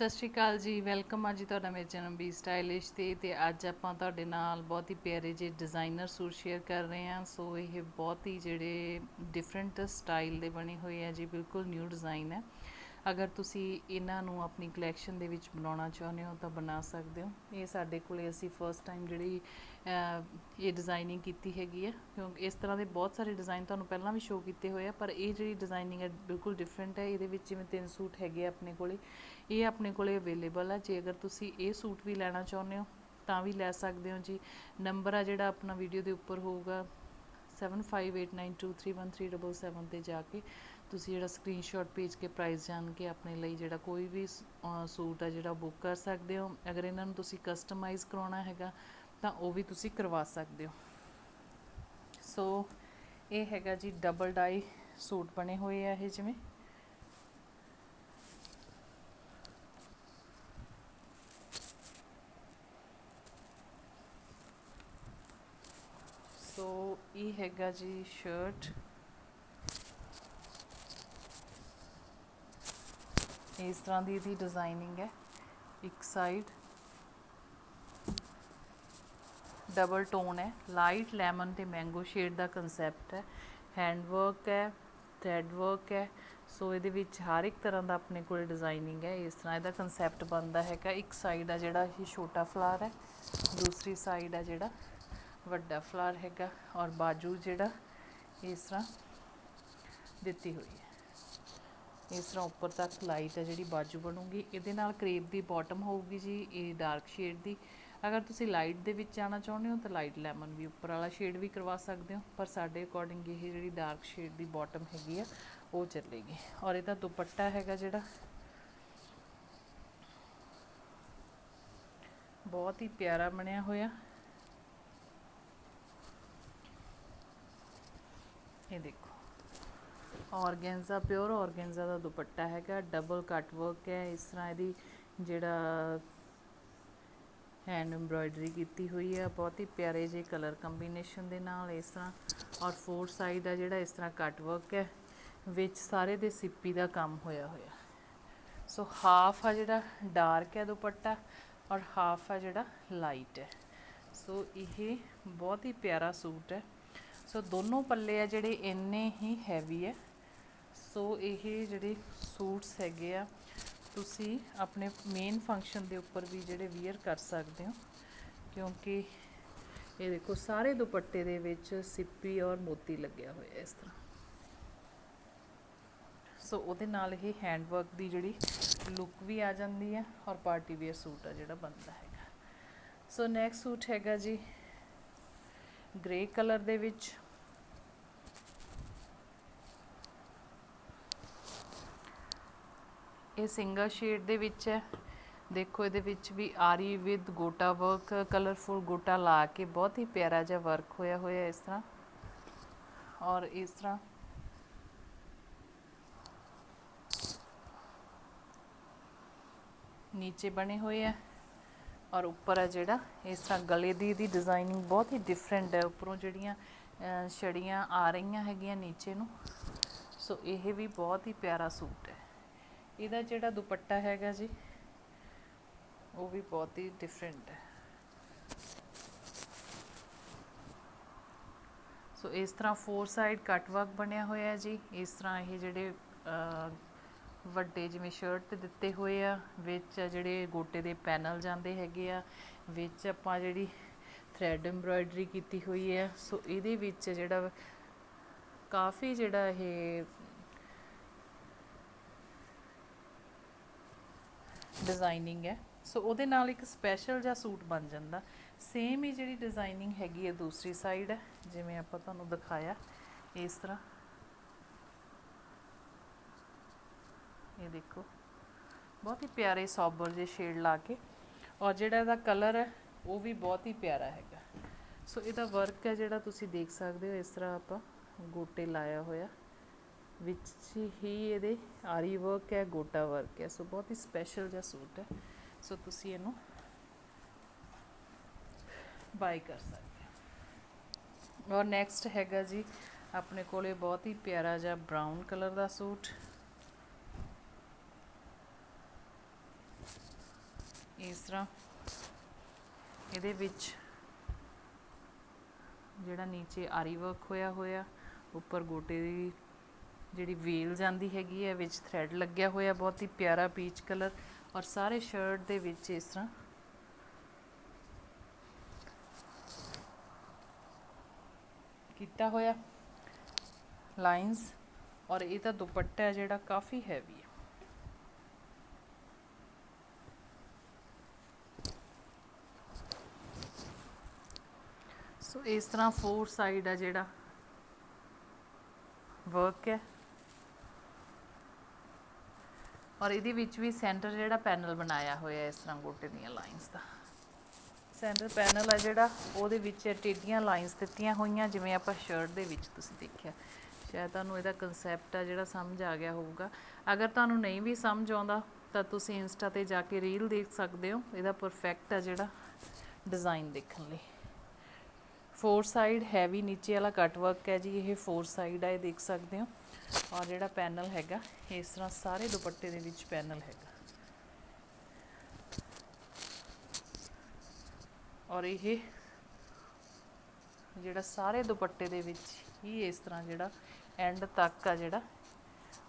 ਸਤਿ ਸ਼੍ਰੀ ਅਕਾਲ ਜੀ, ਵੈਲਕਮ ਆ ਜੀ ਤੁਹਾਡਾ ਮੇਰੇ ਚੈਨਲ ਬੀ ਸਟਾਈਲਿਸ਼ ਤੇ ਤੇ ਅੱਜ ਆਪਾਂ ਤੁਹਾਡੇ ਨਾਲ ਬਹੁਤ ਹੀ ਪਿਆਰੇ ਜਿਹੇ ਡਿਜ਼ਾਈਨਰ ਸੂਟ ਸ਼ੇਅਰ ਕਰ ਰਹੇ ਹਾਂ। ਸੋ ਇਹ ਬਹੁਤ ਹੀ ਜਿਹੜੇ ਡਿਫਰੈਂਟ ਸਟਾਈਲ ਦੇ ਬਣੇ ਹੋਏ ਆ ਜੀ, ਬਿਲਕੁਲ ਨਿਊ ਡਿਜ਼ਾਈਨ ਹੈ। ਅਗਰ ਤੁਸੀਂ ਇਹਨਾਂ ਨੂੰ ਆਪਣੀ ਕਲੈਕਸ਼ਨ ਦੇ ਵਿੱਚ ਬਣਾਉਣਾ ਚਾਹੁੰਦੇ ਹੋ ਤਾਂ ਬਣਾ ਸਕਦੇ ਹੋ। ਇਹ ਸਾਡੇ ਕੋਲੇ ਅਸੀਂ ਫਰਸਟ ਟਾਈਮ ਜਿਹੜੀ ਇਹ ਡਿਜ਼ਾਈਨਿੰਗ ਕੀਤੀ ਹੈਗੀ ਹੈ। ਕਿਉਂਕਿ ਇਸ ਤਰ੍ਹਾਂ ਦੇ ਬਹੁਤ ਸਾਰੇ ਡਿਜ਼ਾਈਨ ਤੁਹਾਨੂੰ ਪਹਿਲਾਂ ਵੀ ਸ਼ੋਅ ਕੀਤੇ ਹੋਏ ਆ, ਪਰ ਇਹ ਜਿਹੜੀ ਡਿਜ਼ਾਈਨਿੰਗ ਹੈ ਬਿਲਕੁਲ ਡਿਫਰੈਂਟ ਹੈ। ਇਹਦੇ ਵਿੱਚ ਜਿਵੇਂ ਤਿੰਨ ਸੂਟ ਹੈਗੇ ਆ ਆਪਣੇ ਕੋਲੇ, ਇਹ ਆਪਣੇ ਕੋਲੇ ਅਵੇਲੇਬਲ ਆ। ਜੇ ਅਗਰ ਤੁਸੀਂ ਇਹ ਸੂਟ ਵੀ ਲੈਣਾ ਚਾਹੁੰਦੇ ਹੋ, ਤਾਂ ਵੀ ਲੈ ਸਕਦੇ ਹੋ ਜੀ। ਨੰਬਰ ਆ ਜਿਹੜਾ ਆਪਣਾ ਵੀਡੀਓ ਦੇ ਉੱਪਰ ਹੋਊਗਾ 7589231377 ਤੇ ਜਾ ਕੇ। ਤੁਸੀਂ ਜਿਹੜਾ ਸਕਰੀਨਸ਼ਾਟ ਭੇਜ ਕੇ ਪ੍ਰਾਈਸ ਜਾਣ ਕੇ ਆਪਣੇ ਲਈ ਜਿਹੜਾ ਕੋਈ ਵੀ ਸੂਟ ਆ ਜਿਹੜਾ ਬੁੱਕ ਕਰ ਸਕਦੇ ਹੋ, ਅਗਰ ਇਹਨਾਂ ਨੂੰ ਤੁਸੀਂ ਕਸਟਮਾਈਜ਼ ਕਰਾਉਣਾ ਹੈਗਾ, ਤਾਂ ਉਹ ਵੀ ਤੁਸੀਂ ਕਰਵਾ ਸਕਦੇ ਹੋ। ਸੋ ਇਹ ਹੈਗਾ ਜੀ ਡਬਲ ਡਾਈ ਸੂਟ ਬਣੇ ਹੋਏ ਆ ਇਹ ਜਿਵੇਂ। ਸੋ ਇਹ ਹੈਗਾ ਜੀ ਸ਼ਰਟ ਇਸ ਤਰ੍ਹਾਂ ਦੀ ਇਹਦੀ ਡਿਜ਼ਾਈਨਿੰਗ ਹੈ। ਇੱਕ ਸਾਈਡ ਡਬਲ ਟੋਨ ਹੈ। ਲਾਈਟ ਲੈਮਨ ਤੇ ਮੈਂਗੋ ਸ਼ੇਡ ਦਾ ਕਨਸੈਪਟ ਹੈ। ਹੈਂਡ ਵਰਕ ਹੈ ਥ੍ਰੈਡ ਵਰਕ ਹੈ। ਸੋ ਇਹਦੇ ਵਿੱਚ ਹਰ ਇੱਕ ਤਰ੍ਹਾਂ ਦਾ ਆਪਣੇ ਕੋਲ ਡਿਜ਼ਾਈਨਿੰਗ ਹੈ। ਇਸ ਤਰ੍ਹਾਂ ਇਹਦਾ ਕਨਸੈਪਟ ਬਣਦਾ ਹੈਗਾ। ਇੱਕ ਸਾਈਡ ਆ ਜਿਹੜਾ ਇਹ ਛੋਟਾ ਫਲਾਰ ਹੈ। ਦੂਸਰੀ ਸਾਈਡ ਆ ਜਿਹੜਾ ਵੱਡਾ ਫਲਾਰ ਹੈਗਾ। ਔਰ ਬਾਜੂ ਜਿਹੜਾ ਇਸ ਤਰ੍ਹਾਂ ਦਿੱਤੀ ਹੋਈ ਹੈ। ਇਸ ਤਰ੍ਹਾਂ ਉੱਪਰ ਤੱਕ ਲਾਈਟ ਹੈ ਜਿਹੜੀ ਬਾਜੂ ਬਣੂਗੀ। ਇਹਦੇ ਨਾਲ ਕਰੇਪ ਦੀ ਬਾਟਮ ਹੋਊਗੀ ਜੀ, ਇਹ ਡਾਰਕ ਸ਼ੇਡ ਦੀ। ਅਗਰ ਤੁਸੀਂ ਲਾਈਟ ਦੇ ਵਿੱਚ ਜਾਣਾ ਚਾਹੁੰਦੇ ਹੋ ਤਾਂ ਲਾਈਟ ਲੈਮਨ ਵੀ ਉੱਪਰ ਵਾਲਾ ਸ਼ੇਡ ਵੀ ਕਰਵਾ ਸਕਦੇ ਹੋ। ਪਰ ਸਾਡੇ ਅਕੋਰਡਿੰਗ ਇਹ ਜਿਹੜੀ ਡਾਰਕ ਸ਼ੇਡ ਦੀ ਬਾਟਮ ਹੈਗੀ ਆ, ਉਹ ਚੱਲੇਗੀ। ਔਰ ਇਹਦਾ ਦੁਪੱਟਾ ਹੈਗਾ ਜਿਹੜਾ, ਬਹੁਤ ਹੀ ਪਿਆਰਾ ਬਣਿਆ ਹੋਇਆ। ਇਹ ਦੇਖੋ। ਔਰਗੈਂਜ਼ਾ ਪਿਓਰ ਔਰਗੈਂਜ਼ਾ ਦਾ ਦੁਪੱਟਾ ਹੈਗਾ ਡਬਲ ਕੱਟ ਵਰਕ ਹੈ, ਇਸ ਤਰ੍ਹਾਂ ਇਹਦੀ ਜਿਹੜਾ ਹੈਂਡ ਐਮਬ੍ਰਾਇਡਰੀ ਕੀਤੀ ਹੋਈ ਹੈ, ਬਹੁਤ ਹੀ ਪਿਆਰੇ ਜਿਹੇ ਕਲਰ ਕੰਬੀਨੇਸ਼ਨ ਦੇ ਨਾਲ ਇਸ ਤਰ੍ਹਾਂ ਔਰ ਫੋਰ ਸਾਈਡ ਦਾ ਜਿਹੜਾ ਇਸ ਤਰ੍ਹਾਂ ਕੱਟ ਵਰਕ ਹੈ, ਵਿੱਚ ਸਾਰੇ ਦੇ ਸਿੱਪੀ ਦਾ ਕੰਮ ਹੋਇਆ ਹੋਇਆ। ਸੋ ਹਾਫ ਆ ਜਿਹੜਾ ਡਾਰਕ ਹੈ ਦੁਪੱਟਾ ਔਰ ਹਾਫ ਆ ਜਿਹੜਾ ਲਾਈਟ ਹੈ। ਸੋ ਇਹ ਬਹੁਤ ਹੀ ਪਿਆਰਾ ਸੂਟ ਹੈ। ਸੋ ਦੋਨੋਂ ਪੱਲੇ ਆ ਜਿਹੜੇ ਇੰਨੇ ਹੀ ਹੈਵੀ ਹੈ ਸੋ ਇਹ ਜਿਹੜੇ ਸੂਟਸ ਹੈਗੇ ਆ, ਤੁਸੀਂ ਆਪਣੇ ਮੇਨ ਫੰਕਸ਼ਨ ਦੇ ਉੱਪਰ ਵੀ ਜਿਹੜੇ ਵੀਅਰ ਕਰ ਸਕਦੇ ਹੋ। ਕਿਉਂਕਿ ਇਹ ਦੇਖੋ, ਸਾਰੇ ਦੁਪੱਟੇ ਦੇ ਵਿੱਚ ਸਿੱਪੀ ਔਰ ਮੋਤੀ ਲੱਗਿਆ ਹੋਇਆ ਇਸ ਤਰ੍ਹਾਂ। ਸੋ ਉਹਦੇ ਨਾਲ ਇਹ ਹੈਂਡ ਵਰਕ ਦੀ ਜਿਹੜੀ ਲੁੱਕ ਵੀ ਆ ਜਾਂਦੀ ਹੈ ਔਰ ਪਾਰਟੀ ਵੇਅਰ ਸੂਟ ਆ ਜਿਹੜਾ ਬਣਦਾ ਹੈਗਾ। ਸੋ ਨੈਕਸਟ ਸੂਟ ਹੈਗਾ ਜੀ ਗ੍ਰੇ ਕਲਰ ਦੇ ਵਿੱਚ। ਇਹ ਸਿੰਗਲ ਸ਼ੇਡ ਦੇ ਵਿੱਚ ਹੈ। ਦੇਖੋ, ਇਹਦੇ ਵਿੱਚ ਵੀ aari with gota work colourful gota ਲਾ ਕੇ ਬਹੁਤ ਹੀ ਪਿਆਰਾ ਜਿਹਾ ਵਰਕ ਹੋਇਆ ਹੋਇਆ ਇਸ ਤਰ੍ਹਾਂ। ਔਰ ਇਸ ਤਰ੍ਹਾਂ ਨੀਚੇ ਬਣੇ ਹੋਏ ਆ ਔਰ ਉੱਪਰ ਆ ਜਿਹੜਾ, ਇਸ ਤਰ੍ਹਾਂ ਗਲੇ ਦੀ ਇਹਦੀ ਡਿਜ਼ਾਈਨਿੰਗ ਬਹੁਤ ਹੀ ਡਿਫਰੈਂਟ ਹੈ। ਉੱਪਰੋਂ ਜਿਹੜੀਆਂ ਛੜੀਆਂ ਆ ਰਹੀਆਂ ਹੈਗੀਆਂ ਨੀਚੇ ਨੂੰ, ਸੋ ਇਹ ਵੀ ਬਹੁਤ ਹੀ ਪਿਆਰਾ ਸੂਟ ਹੈ। ਇਹਦਾ ਜਿਹੜਾ ਦੁਪੱਟਾ ਹੈਗਾ ਜੀ, ਉਹ ਵੀ ਬਹੁਤ ਹੀ ਡਿਫਰੈਂਟ ਹੈ। ਸੋ ਇਸ ਤਰ੍ਹਾਂ ਫੋਰ ਸਾਈਡ ਕੱਟ ਵਰਕ ਬਣਿਆ ਹੋਇਆ ਹੈ ਜੀ, ਇਸ ਤਰ੍ਹਾਂ ਇਹ ਜਿਹੜੇ ਵੱਡੇ ਜਿਵੇਂ ਸ਼ਰਟ ਤੇ ਦਿੱਤੇ ਹੋਏ ਆ, ਵਿੱਚ ਜਿਹੜੇ ਗੋਟੇ ਦੇ ਪੈਨਲ ਜਾਂਦੇ ਹੈਗੇ ਆ, ਵਿੱਚ ਆਪਾਂ ਜਿਹੜੀ ਥਰੈਡ ਐਮਬ੍ਰਾਇਡਰੀ ਕੀਤੀ ਹੋਈ ਹੈ ਸੋ ਇਹਦੇ ਵਿੱਚ ਜਿਹੜਾ ਕਾਫੀ ਜਿਹੜਾ ਇਹ ਡਿਜ਼ਾਈਨਿੰਗ ਹੈ। ਸੋ ਉਹਦੇ ਨਾਲ ਇੱਕ ਸਪੈਸ਼ਲ ਜਿਹਾ ਸੂਟ ਬਣ ਜਾਂਦਾ। ਸੇਮ ਹੀ ਜਿਹੜੀ ਡਿਜ਼ਾਈਨਿੰਗ ਹੈਗੀ ਹੈ ਦੂਸਰੀ ਸਾਈਡ ਹੈ ਜਿਵੇਂ ਆਪਾਂ ਤੁਹਾਨੂੰ ਦਿਖਾਇਆ, ਇਸ ਤਰ੍ਹਾਂ। ਇਹ ਦੇਖੋ। ਬਹੁਤ ਹੀ ਪਿਆਰੇ ਸੌਬਰ ਜਿਹੇ ਸ਼ੇਡ ਲਾ ਕੇ। ਔਰ ਜਿਹੜਾ ਇਹਦਾ ਕਲਰ ਹੈ, ਉਹ ਵੀ ਬਹੁਤ ਹੀ ਪਿਆਰਾ ਹੈਗਾ। ਸੋ ਇਹਦਾ ਵਰਕ ਹੈ ਜਿਹੜਾ ਤੁਸੀਂ ਦੇਖ ਸਕਦੇ ਹੋ, ਇਸ ਤਰ੍ਹਾਂ ਆਪਾਂ ਗੋਟੇ ਲਾਇਆ ਹੋਇਆ। ਵਿੱਚ ਹੀ ਇਹਦੇ ਆਰੀ ਵਰਕ ਹੈ, ਗੋਟਾ ਵਰਕ ਹੈ। ਸੋ ਬਹੁਤ ਹੀ ਸਪੈਸ਼ਲ ਜਿਹਾ ਸੂਟ ਹੈ। ਸੋ ਤੁਸੀਂ ਇਹਨੂੰ ਬਾਈ ਕਰ ਸਕਦੇ ਹੋ। ਔਰ ਨੈਕਸਟ ਹੈਗਾ ਜੀ, ਆਪਣੇ ਕੋਲੇ ਬਹੁਤ ਹੀ ਪਿਆਰਾ ਜਿਹਾ ਬਰਾਊਨ ਕਲਰ ਦਾ ਸੂਟ ਇਸ ਤਰ੍ਹਾਂ ਇਹਦੇ ਵਿੱਚ ਜਿਹੜਾ ਨੀਚੇ ਆਰੀ ਵਰਕ ਹੋਇਆ ਹੋਇਆ, ਉੱਪਰ ਗੋਟੇ ਦੀ ਜਿਹੜੀ ਵੇਲ ਜਾਂਦੀ ਹੈਗੀ ਹੈ, ਵਿੱਚ ਥ੍ਰੈਡ ਲੱਗਿਆ ਹੋਇਆ, ਬਹੁਤ ਹੀ ਪਿਆਰਾ ਪੀਚ ਕਲਰ ਔਰ ਸਾਰੇ ਸ਼ਰਟ ਦੇ ਵਿੱਚ ਇਸ ਤਰ੍ਹਾਂ ਕੀਤਾ ਹੋਇਆ ਲਾਈਨਸ ਔਰ ਇਹਦਾ ਦੁਪੱਟਾ ਜਿਹੜਾ ਕਾਫੀ ਹੈਵੀ ਹੈ। ਸੋ ਇਸ ਤਰ੍ਹਾਂ ਫੋਰ ਸਾਈਡ ਆ ਜਿਹੜਾ। ਵਰਕ ਹੈ। ਔਰ ਇਹਦੇ ਵਿੱਚ ਵੀ ਸੈਂਟਰ ਜਿਹੜਾ ਪੈਨਲ ਬਣਾਇਆ ਹੋਇਆ ਇਸ ਤਰ੍ਹਾਂ ਗੋਟੇ ਦੀਆਂ ਲਾਈਨਸ ਦਾ। ਸੈਂਟਰ ਪੈਨਲ ਆ ਜਿਹੜਾ, ਉਹਦੇ ਵਿੱਚ ਟੇਡੀਆਂ ਲਾਈਨਸ ਦਿੱਤੀਆਂ ਹੋਈਆਂ, ਜਿਵੇਂ ਆਪਾਂ ਸ਼ਰਟ ਦੇ ਵਿੱਚ ਤੁਸੀਂ ਦੇਖਿਆ। ਸ਼ਾਇਦ ਤੁਹਾਨੂੰ ਇਹਦਾ ਕਨਸੈਪਟ ਆ ਜਿਹੜਾ ਸਮਝ ਆ ਗਿਆ ਹੋਊਗਾ। ਅਗਰ ਤੁਹਾਨੂੰ ਨਹੀਂ ਵੀ ਸਮਝ ਆਉਂਦਾ, ਤਾਂ ਤੁਸੀਂ ਇੰਸਟਾ ਤੇ ਜਾ ਕੇ ਰੀਲ ਦੇਖ ਸਕਦੇ ਹੋ। ਇਹਦਾ ਪਰਫੈਕਟ ਆ ਜਿਹੜਾ ਡਿਜ਼ਾਈਨ ਦੇਖਣ ਲਈ। ਫੋਰ ਸਾਈਡ ਹੈਵੀ ਨੀਚੇ ਵਾਲਾ ਕੱਟ ਵਰਕ ਹੈ ਜੀ, ਇਹ ਫੋਰ ਸਾਈਡ ਹੈ ਇਹ ਦੇਖ ਸਕਦੇ ਹੋ। ਔਰ ਜਿਹੜਾ ਪੈਨਲ ਹੈਗਾ, ਇਸ ਤਰ੍ਹਾਂ ਸਾਰੇ ਦੁਪੱਟੇ ਦੇ ਵਿੱਚ ਪੈਨਲ ਹੈਗਾ। ਔਰ ਇਹ ਜਿਹੜਾ ਸਾਰੇ ਦੁਪੱਟੇ ਦੇ ਵਿੱਚ ਹੀ ਇਸ ਤਰ੍ਹਾਂ ਜਿਹੜਾ ਐਂਡ ਤੱਕ ਆ, ਜਿਹੜਾ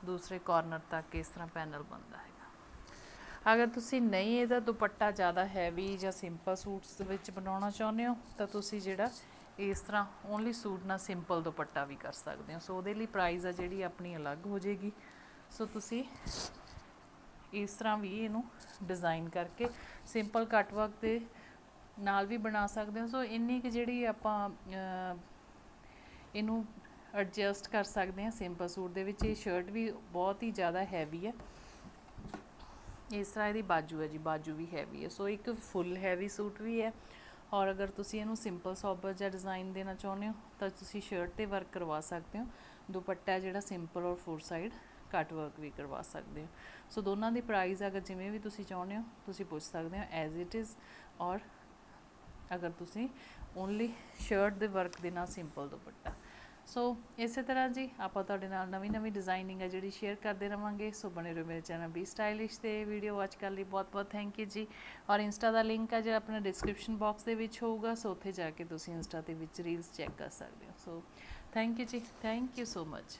ਦੂਸਰੇ ਕਾਰਨਰ ਤੱਕ ਇਸ ਤਰ੍ਹਾਂ ਪੈਨਲ ਬਣਦਾ ਹੈਗਾ। ਅਗਰ ਤੁਸੀਂ ਨਹੀਂ ਇਹਦਾ ਦੁਪੱਟਾ ਜ਼ਿਆਦਾ ਹੈਵੀ ਜਾਂ ਸਿੰਪਲ ਸੂਟਸ ਵਿੱਚ ਬਣਾਉਣਾ ਚਾਹੁੰਦੇ ਹੋ, ਤਾਂ ਤੁਸੀਂ ਜਿਹੜਾ ਇਸ ਤਰ੍ਹਾਂ ਓਨਲੀ ਸੂਟ ਨਾਲ ਸਿੰਪਲ ਦੁਪੱਟਾ ਵੀ ਕਰ ਸਕਦੇ ਹੋ। ਸੋ ਉਹਦੇ ਲਈ ਪ੍ਰਾਈਸ ਆ ਜਿਹੜੀ ਆਪਣੀ ਅਲੱਗ ਹੋ ਜਾਏਗੀ। ਸੋ ਤੁਸੀਂ ਇਸ ਤਰ੍ਹਾਂ ਵੀ ਇਹਨੂੰ ਡਿਜ਼ਾਈਨ ਕਰਕੇ ਸਿੰਪਲ ਕੱਟ ਵਰਕ ਦੇ ਨਾਲ ਵੀ ਬਣਾ ਸਕਦੇ ਹੋ। ਸੋ ਇੰਨੀ ਕਿ ਜਿਹੜੀ ਆਪਾਂ ਇਹਨੂੰ ਐਡਜਸਟ ਕਰ ਸਕਦੇ ਹਾਂ ਸਿੰਪਲ ਸੂਟ ਦੇ ਵਿੱਚ। ਇਹ ਸ਼ਰਟ ਵੀ ਬਹੁਤ ਹੀ ਜ਼ਿਆਦਾ ਹੈਵੀ ਹੈ। ਇਸ ਤਰ੍ਹਾਂ ਇਹਦੀ ਬਾਜੂ ਹੈ ਜੀ, ਬਾਜੂ ਵੀ ਹੈਵੀ ਹੈ। ਸੋ ਇੱਕ ਫੁੱਲ ਹੈਵੀ ਸੂਟ ਵੀ ਹੈ। ਔਰ ਅਗਰ ਤੁਸੀਂ ਇਹਨੂੰ ਸਿੰਪਲ ਸੋਬਰ ਜਾਂ ਡਿਜ਼ਾਈਨ ਦੇਣਾ ਚਾਹੁੰਦੇ ਹੋ, ਤਾਂ ਤੁਸੀਂ ਸ਼ਰਟ ਤੇ ਵਰਕ ਕਰਵਾ ਸਕਦੇ ਹੋ। ਦੁਪੱਟਾ ਜਿਹੜਾ ਸਿੰਪਲ ਔਰ ਫੋਰ ਸਾਈਡ ਕੱਟ ਵਰਕ ਵੀ ਕਰਵਾ ਸਕਦੇ ਹੋ। ਸੋ ਦੋਨਾਂ ਦੀ ਪ੍ਰਾਈਸ ਅਗਰ ਜਿਵੇਂ ਵੀ ਤੁਸੀਂ ਚਾਹੁੰਦੇ ਹੋ, ਤੁਸੀਂ ਪੁੱਛ ਸਕਦੇ ਹੋ ਐਜ਼ ਇਟ ਇਜ਼ ਔਰ ਅਗਰ ਤੁਸੀਂ ਓਨਲੀ ਸ਼ਰਟ ਦੇ ਵਰਕ ਦੇ ਨਾਲ ਸਿੰਪਲ ਦੁਪੱਟਾ। ਸੋ ਇਸੇ ਤਰ੍ਹਾਂ ਜੀ, ਆਪਾਂ ਤੁਹਾਡੇ ਨਾਲ ਨਵੀਂ ਨਵੀਂ ਡਿਜ਼ਾਈਨਿੰਗ ਹੈ ਜਿਹੜੀ ਸ਼ੇਅਰ ਕਰਦੇ ਰਵਾਂਗੇ। ਸੋ ਬਣੇ ਰਹੋ ਮੇਰੇ ਚੈਨਲ ਬੀ ਸਟਾਈਲਿਸ਼ ਤੇ ਵੀਡੀਓ ਵਾਚ ਕਰਨ ਲਈ ਬਹੁਤ ਬਹੁਤ ਥੈਂਕ ਯੂ ਜੀ। ਔਰ ਇੰਸਟਾ ਦਾ ਲਿੰਕ ਹੈ ਜਿਹੜਾ ਆਪਣਾ ਡਿਸਕ੍ਰਿਪਸ਼ਨ ਬਾਕਸ ਦੇ ਵਿੱਚ ਹੋਊਗਾ, ਸੋ ਉੱਥੇ ਜਾ ਕੇ ਤੁਸੀਂ ਇੰਸਟਾ ਦੇ ਵਿੱਚ ਰੀਲਸ ਚੈੱਕ ਕਰ ਸਕਦੇ ਹੋ। ਸੋ ਥੈਂਕ ਯੂ ਜੀ ਥੈਂਕ ਯੂ ਸੋ ਮਚ